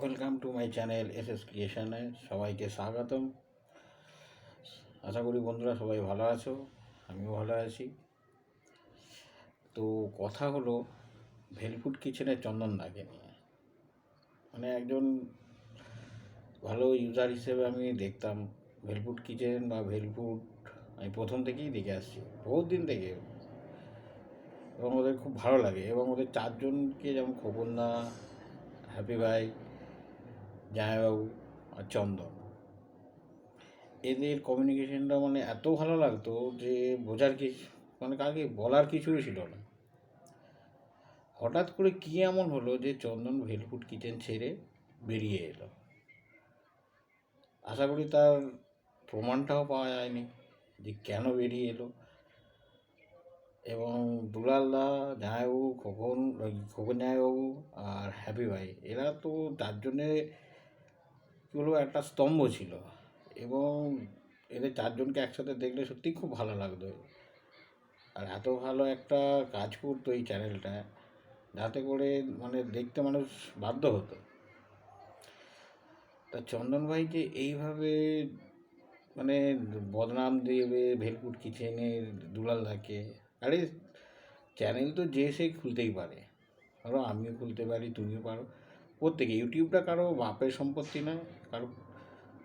Welcome to my channel S S ক্রিয়েশনে সবাইকে স্বাগতম। আশা করি বন্ধুরা সবাই ভালো আছো, আমিও ভালো আছি। তো কথা হলো ভেলফুড কিচেনের চন্দন দাকে নিয়ে। মানে একজন ভালো ইউজার হিসেবে আমি দেখতাম ভেলফুড কিচেন বা ভেলফুড আমি প্রথম থেকেই দেখে আসছি, বহুত দিন থেকে। এবং ওদের খুব ভালো লাগে, এবং ওদের চারজনকে যেমন খোকনদা হ্যাপি ভাই জামাইবাবু আর চন্দন। এদের কমিউনিকেশনটা মানে এত ভালো লাগতো যে বোঝার কিছু মানে কাকে বলার কিছুই ছিল না। হঠাৎ করে কী এমন হলো যে চন্দন ভেলফুড কিচেন ছেড়ে বেরিয়ে এলো। আশা করি তার প্রমাণটাও পাওয়া যায়নি যে কেন বেরিয়ে এলো। এবং দুলালদা জামাইবাবু খোকন খোকন জামাইবাবু আর হ্যাপি ভাই, এরা তো তার জন্যে কী একটা স্তম্ভ ছিল এবং এদের চারজনকে একসাথে দেখলে সত্যি খুব ভালো লাগতো। আর এত ভালো একটা কাজ করতো এই চ্যানেলটা, যাতে করে মানে দেখতে মানুষ বাধ্য হতো। তা চন্দন ভাই যে এইভাবে মানে বদনাম দেবে ভেলপুট কিচেনের দুলালদাকে আরে চ্যানেল তো যে সে খুলতেই পারে। ধরো আমিও খুলতে পারি, তুমিও পারো। প্রত্যেকে। ইউটিউবটা কারও বাপের সম্পত্তি নয়, কারও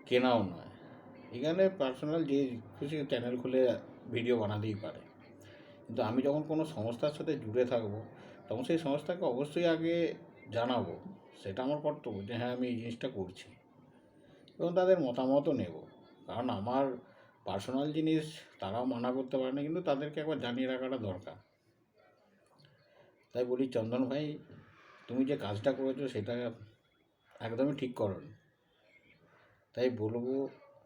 কেনাও নয়। এখানে পার্সোনাল যে খুশি চ্যানেল খুলে ভিডিও বানাতেই পারে। কিন্তু আমি যখন কোনো সংস্থার সাথে জুড়ে থাকব, তখন সেই সংস্থাকে অবশ্যই আগে জানাব। সেটা আমার কর্তব্য যে হ্যাঁ আমি এই জিনিসটা করছি। এবং তাদের মতামতও নেব। কারণ আমার পার্সোনাল জিনিস তারাও মানা করতে পারে না, কিন্তু তাদেরকে একবার জানিয়ে রাখাটা দরকার। তাই বলি, চন্দন ভাই তুমি যে কাজটা করেছ সেটা একদমই ঠিক করো তাই বলব,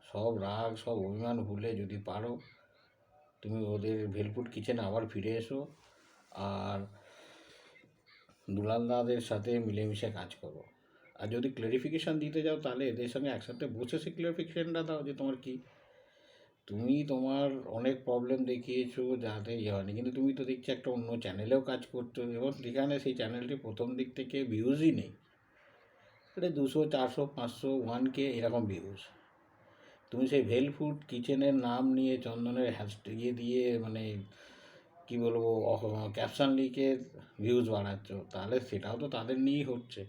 সব রাগ, সব অভিমান ভুলে যদি পারো, তুমি ওদের ভেলপুট কিচেনে আবার ফিরে এসো আর দুলালদাদের সাথে মিলেমিশে কাজ করো। আর যদি ক্লারিফিকেশান দিতে যাও তাহলে এদের সঙ্গে একসাথে বসে সে ক্লারিফিকেশানটা দাও যে তোমার কি তুমি তোমার অনেক প্রবলেম দেখিয়েছো, যাতে ইয়ে হয়নি। কিন্তু তুমি তো দেখছি একটা অন্য চ্যানেলেও কাজ করছ, এবং সেখানে সেই চ্যানেলটি প্রথম দিক থেকে ভিউজই নেই। এটা দুশো, চারশো, পাঁচশো ওয়ান কে এরকম ভিউজ তুমি সেই ভেল ফুড কিচেনের নাম নিয়ে চন্দনের হ্যাশ ইয়ে দিয়ে মানে কি বলব ক্যাপশন লিখে ভিউজ বাড়াচ্ছ, তাহলে সেটাও তো তাদের নিয়েই হচ্ছে।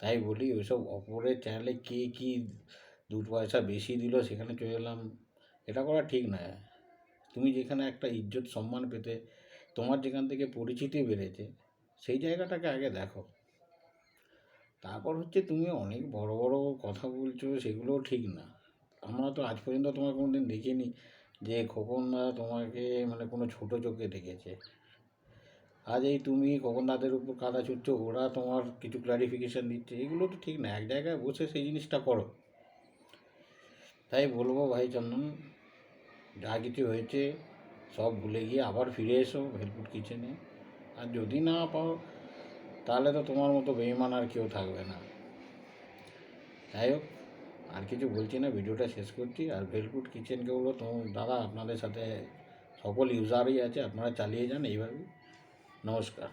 তাই বলি, ওইসব অপরের চ্যানেলে কে কী দু পয়সা বেশি দিল, সেখানে চলে এলাম। এটা করা ঠিক নয়। তুমি যেখানে একটা ইজ্জত, সম্মান পেতে, তোমার যেখান থেকে পরিচিতি বেড়েছে, সেই জায়গাটাকে আগে দেখো। তারপর হচ্ছে তুমি অনেক বড় বড় কথা বলছো, সেগুলোও ঠিক না। আমরা তো আজ পর্যন্ত তোমার কোনো দিন দেখিনি যে খোকনদা তোমাকে মানে কোনো ছোটো চোখে দেখেছে। আজ এই তুমি খোকনদাদের উপর কাদা ছুটছো, ওরা তোমার কিছু ক্লারিফিকেশান দিচ্ছে, এগুলো তো ঠিক না। এক জায়গায় বসে সেই জিনিসটা করো। তাই বলব ভাই চন্দন, যা কিছু হয়েছে সব ভুলে গিয়ে আবার ফিরে এসো ভেলপুট কিচেনে আর যদি না পাও, তাহলে তো তোমার মতো বেইমান আর কেউ থাকবে না। যাই হোক, আর কিছু বলছি না, ভিডিওটা শেষ করছি। আর ভেলপুট কিচেনকে বলব তো দাদা আপনাদের সাথে সকল ইউজারই আছে, আপনারা চালিয়ে যান এইভাবেই নমস্কার।